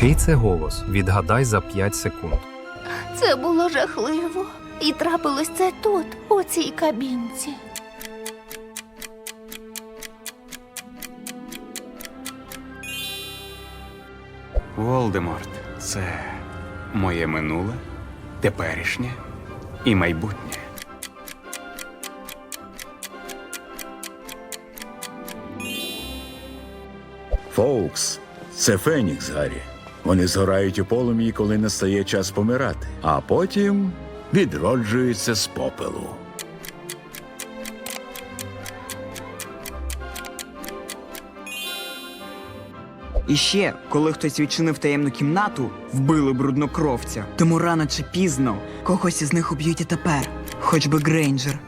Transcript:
Чий це голос? Відгадай за 5 секунд. Це було жахливо. І трапилось це тут, у цій кабінці. Волдеморт це моє минуле, теперішнє і майбутнє. Фоукс це Фенікс, Гаррі. Вони згорають у полум'ї, коли настає час помирати, а потім відроджуються з попелу. І ще, коли хтось відчинив таємну кімнату, вбили бруднокровця. Тому рано чи пізно когось із них уб'ють і тепер, хоч би Грейнджер.